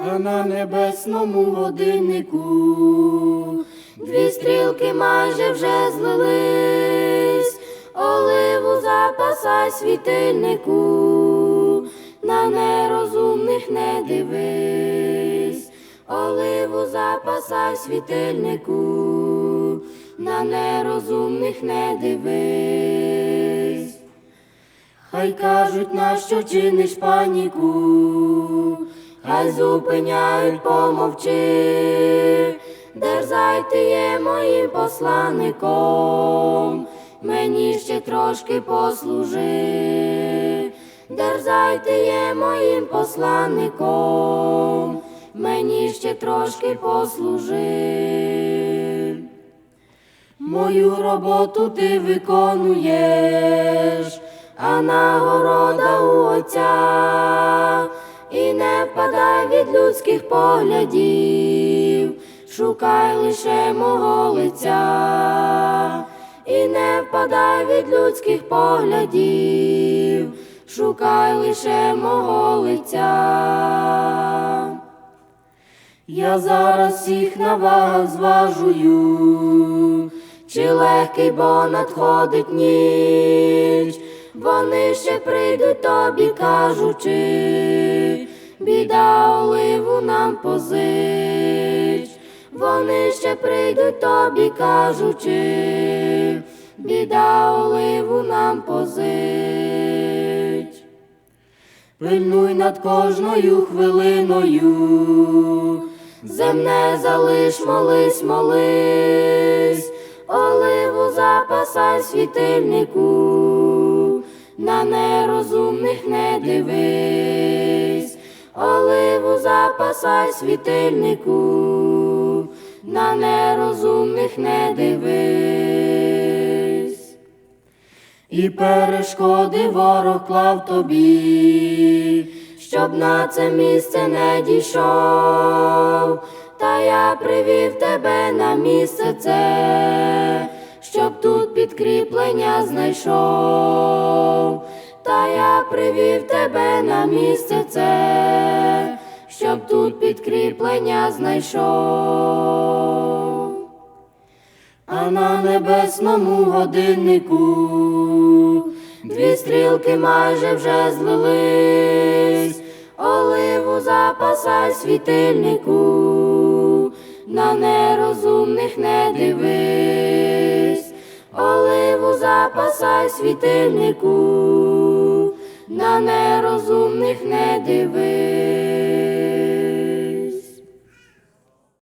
а на небесному годиннику дві стрілки майже вже злились, оливу запасай світильнику, на нерозумних не дивись, оливу запасай світильнику, на нерозумних не дивись. Хай кажуть, нащо чиниш паніку, хай зупиняють, помовчи, дерзайте є моїм посланником, мені ще трошки послужи, дерзайте є моїм посланником, мені ще трошки послужи. Мою роботу ти виконуєш, а нагорода у Отця. І не впадай від людських поглядів, шукай лише мого лиця, і не впадай від людських поглядів, шукай лише мого лиця. Я зараз всіх на вагах зважую, чи легкий, бо надходить ніч, ще прийдуть тобі, кажучи, біда оливу нам позич, вони ще прийдуть тобі, кажучи, біда оливу нам позич. Пильнуй над кожною хвилиною, земне залиш, молись, молись, оливу запасай світильнику, на нерозумних не дивись, оливу запасай світильнику, на нерозумних не дивись. І перешкоди ворог клав тобі, щоб на це місце не дійшов, та я привів тебе на місце це, підкріплення знайшов, та я привів тебе на місце це, щоб тут підкріплення знайшов. А на небесному годиннику дві стрілки майже вже злились, оливу запасай світильнику, на нерозумних не дивись, запасай світильнику, на нерозумних не дивись.